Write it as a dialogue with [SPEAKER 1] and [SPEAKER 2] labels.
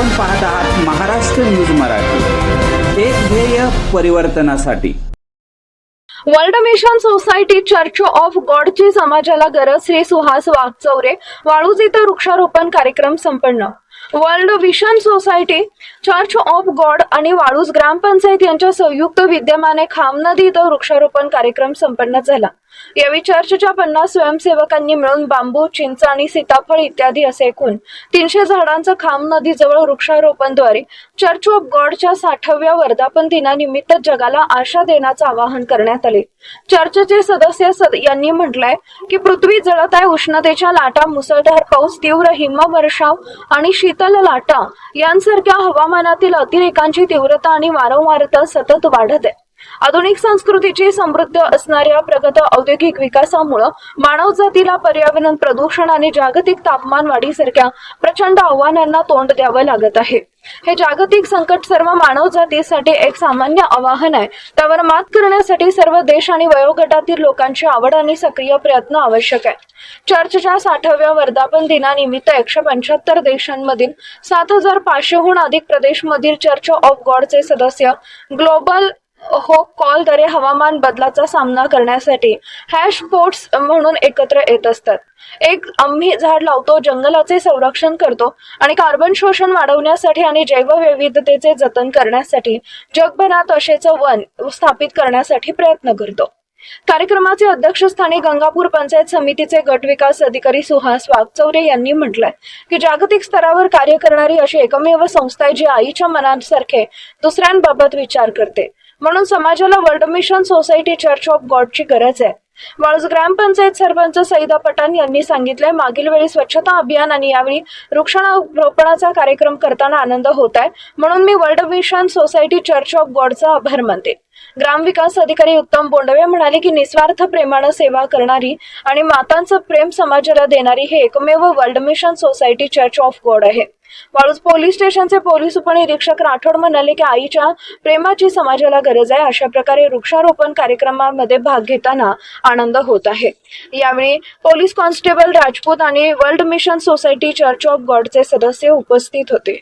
[SPEAKER 1] आपण पाहत आहात महाराष्ट्र न्यूज मराठी. एक ध्येय परिवर्तनासाठी.
[SPEAKER 2] World Mission Society Church of गॉडची समाजाला गरज श्री सुहास वाघचौरे वाळूज इथं वृक्षारोपण कार्यक्रम संपन्न. World Mission Society Church of God आणि वाळूज ग्रामपंचायत यांच्या संयुक्त विद्यमाने खाम नदी इथं वृक्षारोपण कार्यक्रम संपन्न झाला. यावेळी चर्चच्या पन्नास स्वयंसेवकांनी मिळून बांबू चिंच आणि सीताफळ इत्यादी असे एकूण तीनशे झाडांचं खाम नदीजवळ वृक्षारोपणद्वारे चर्च ऑफ गॉडच्या साठाव्या वर्धापन दिनानिमित्त जगाला आशा देण्याचं आवाहन करण्यात आले. चर्चचे सदस्य सद यांनी म्हटलंय की पृथ्वी जळत आहे उष्णतेच्या लाटा मुसळधार पाऊस तीव्र हिमवर्षाव आणि शीत शीतल लाटा यांसारख्या हवामानातील अतिरेकांची तीव्रता आणि वारंवारता सतत वाढत. आहे आधुनिक संस्कृतीची समृद्ध असणाऱ्या प्रगत औद्योगिक विकासामुळं मानव जातीला पर्यावरण प्रदूषण आणि जागतिक तापमान वाढीसारख्या प्रचंड आव्हानांना तोंड द्यावं लागत आहे. हे जागतिक संकट सर्व मानव जातीसाठी एक सामान्य आवाहन आहे. त्यावर मात करण्यासाठी सर्व देश आणि वयोगटातील लोकांची आवड आणि सक्रिय प्रयत्न आवश्यक आहे. चर्चच्या साठाव्या वर्धापन दिनानिमित्त एकशे पंच्याहत्तर देशांमधील सात हजार पाचशेहून अधिक प्रदेशमधील चर्च ऑफ गॉडचे सदस्य ग्लोबल हो कॉलद्वारे हवामान बदलाचा सामना करण्यासाठी हॅश बोट्स म्हणून एकत्र येत असतात. एक आम्ही झाड लावतो जंगलाचे संरक्षण करतो आणि कार्बन शोषण वाढवण्यासाठी आणि जैवविविधतेचे जतन करण्यासाठी जगभरात असेच वन स्थापित करण्यासाठी प्रयत्न करतो. कार्यक्रमाचे अध्यक्षस्थानी गंगापूर पंचायत समितीचे गट विकास अधिकारी सुहास वागचौरे यांनी म्हटलंय की जागतिक स्तरावर कार्य करणारी अशी एकमेव संस्था आहे जी आईच्या मनासारखे दुसऱ्यांबाबत विचार करते. म्हणून समाजाला World Mission Society Church of गॉडची गरज आहे. वाळूज ग्रामपंचायत सरपंच सईदा पठाण यांनी सांगितलंय मागील वेळी स्वच्छता अभियान आणि यावेळी वृक्षारोपणाचा कार्यक्रम करताना आनंद होत आहे म्हणून मी World Mission Society Church of गॉडचा आभार मानते. ग्रामविकास अधिकारी उत्तम बोंडवे म्हणाले की निस्वार्थ प्रेमानं सेवा करणारी आणि मातांचं प्रेम समाजाला देणारी हे एकमेव World Mission Society Church of God आहे. वाळूज पोलीस स्टेशनचे पोलीस उपनिरीक्षक राठोड म्हणाले की आईच्या प्रेमाची समाजाला गरज आहे. अशा प्रकारे वृक्षारोपण कार्यक्रमामध्ये भाग घेताना आनंद होत आहे. यावेळी पोलीस कॉन्स्टेबल राजपूत आणि World Mission Society Church of गॉडचे सदस्य उपस्थित होते.